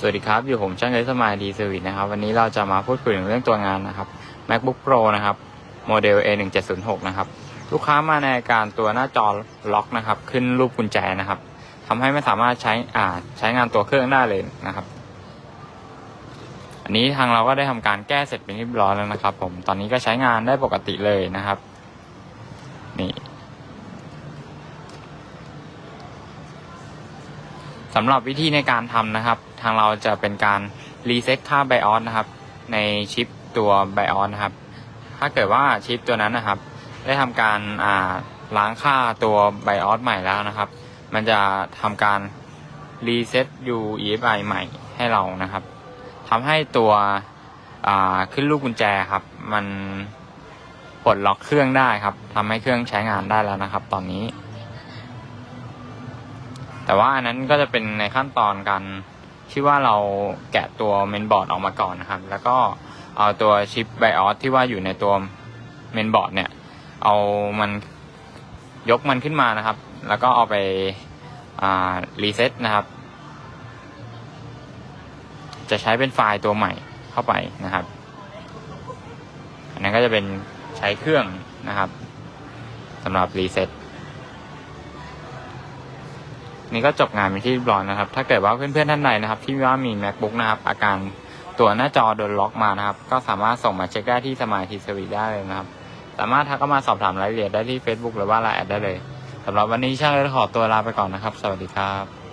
สวัสดีครับ อยู่ผมช่างเอสมายดีเซอร์วิสนะครับ วันนี้เราจะมาพูดคุยถึงเรื่องตัวงานนะครับ MacBook Pro นะครับโมเดล A1706 นะครับ ลูกค้ามาในการตัวหน้าจอล็อกนะครับ ขึ้นรูปกุญแจนะครับทำให้ไม่สามารถใช้อ่าใช้งานตัวเครื่องได้เลยนะครับ อันนี้ทางเราก็ได้ทำการแก้เสร็จเป็นที่เรียบร้อยแล้วนะครับ ผมตอนนี้ก็ใช้งานได้ปกติเลยนะครับ นี่ สำหรับวิธีในการทำนะครับ ทางเราจะเป็นการรีเซ็ตค่าไบออสนะครับ ในชิปตัวไบออสนะครับ ถ้าเกิดว่าชิปตัวนั้นนะครับ ได้ทำการล้างค่าตัวไบออสใหม่แล้วนะครับ มันจะทำการรีเซ็ต UEFI ใหม่ให้เรานะครับทำให้ตัวขึ้นลูกกุญแจครับ มันปลดล็อกเครื่องได้ครับทำให้เครื่องใช้งานได้แล้วนะครับ ตอนนี้ แต่ว่าอันนั้นก็จะเป็นในขั้นตอนการที่ว่าเราแกะตัวเมนบอร์ดออกมาก่อนนะครับ แล้วก็เอาตัวชิปไบออสที่ว่าอยู่ในตัวเมนบอร์ดเนี่ย เอามันยกมันขึ้นมานะครับ แล้วก็เอาไปรีเซ็ตนะครับ จะใช้เป็นไฟล์ตัวใหม่เข้าไปนะครับ อันนั้นก็จะเป็นใช้เครื่องนะครับสำหรับรีเซ็ต นี้ก็จบงานไปที่บร้อยนะครับ ถ้าเกิดว่าเพื่อนๆท่านใดนะครับ ที่ว่ามี macbook นะครับ อาการตัวหน้าจอโดนล็อกมานะครับ ก็สามารถส่งมาเช็คได้ที่สมาธิสวีได้เลยนะครับ สามารถทักเข้ามาสอบถามรายละเอียดได้ที่ Facebook หรือว่าไลน์แอดได้เลยสำหรับวันนี้ช่างเลยขอตัวลาไปก่อนนะครับ สวัสดีครับ